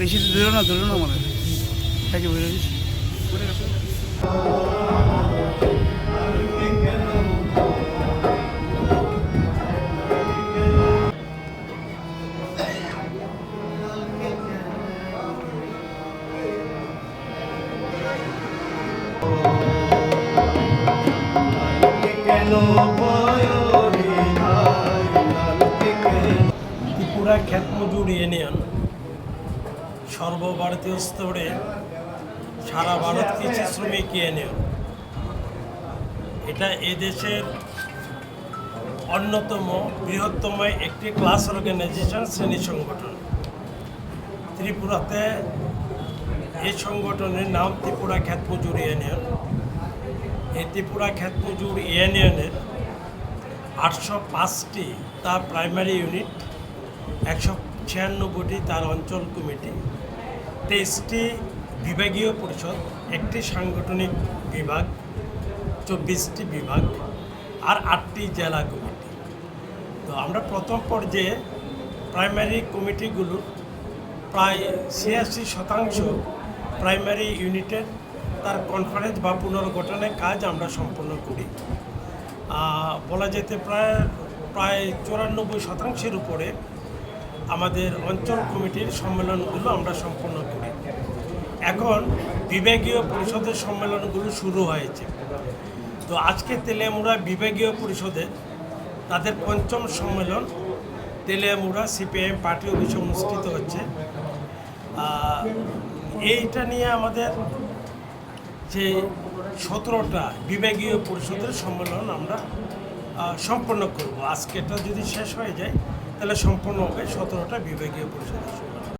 বেশি দূরে না দূরে না মানে থেকে বেরো দিছি ত্রিপুরা খ্যাতমজুর ইউনিয়ন সর্বভারতীয় স্তরে সারা ভারত কৃষি শ্রমিক ইউনিয়ন এটা এদেশের অন্যতম বৃহত্তম একটি ক্লাস অর্গানাইজেশন শ্রেণি সংগঠন। ত্রিপুরাতে এই সংগঠনের নাম ত্রিপুরা খ্যাতমজুর ইউনিয়ন এই ত্রিপুরা খ্যাতমজুর ইউনিয়নের আটশো পাঁচটি তার প্রাইমারি ইউনিট একশো ছিয়ানব্বইটি তার অঞ্চল কমিটি তেইশটি বিভাগীয় পরিষদ, একটি সাংগঠনিক বিভাগ, চব্বিশটি বিভাগ, আর আটটি জেলা কমিটি। তো আমরা প্রথম পর্যায়ে প্রাইমারি কমিটিগুলোর প্রায় ছিয়াশি শতাংশ প্রাইমারি ইউনিটের তার কনফারেন্স বা পুনর্গঠনের কাজ আমরা সম্পন্ন করি। বলা যেতে প্রায় প্রায় চুরানব্বই শতাংশের উপরে আমাদের অঞ্চল কমিটির সম্মেলনগুলো আমরা সম্পন্ন করি। এখন বিভাগীয় পরিষদের সম্মেলনগুলো শুরু হয়েছে। তো আজকে তেলেমুড়া বিভাগীয় পরিষদের তাদের পঞ্চম সম্মেলন তেলেমুড়া সিপিআইএম পার্টি অফিসে অনুষ্ঠিত হচ্ছে। এইটা নিয়ে আমাদের যে সতেরোটা বিভাগীয় পরিষদের সম্মেলন আমরা সম্পন্ন করব আজকেটা যদি শেষ হয়ে যায় তাহলে সম্পূর্ণ হবে সতেরোটা বিভাগীয় সম্মেলন।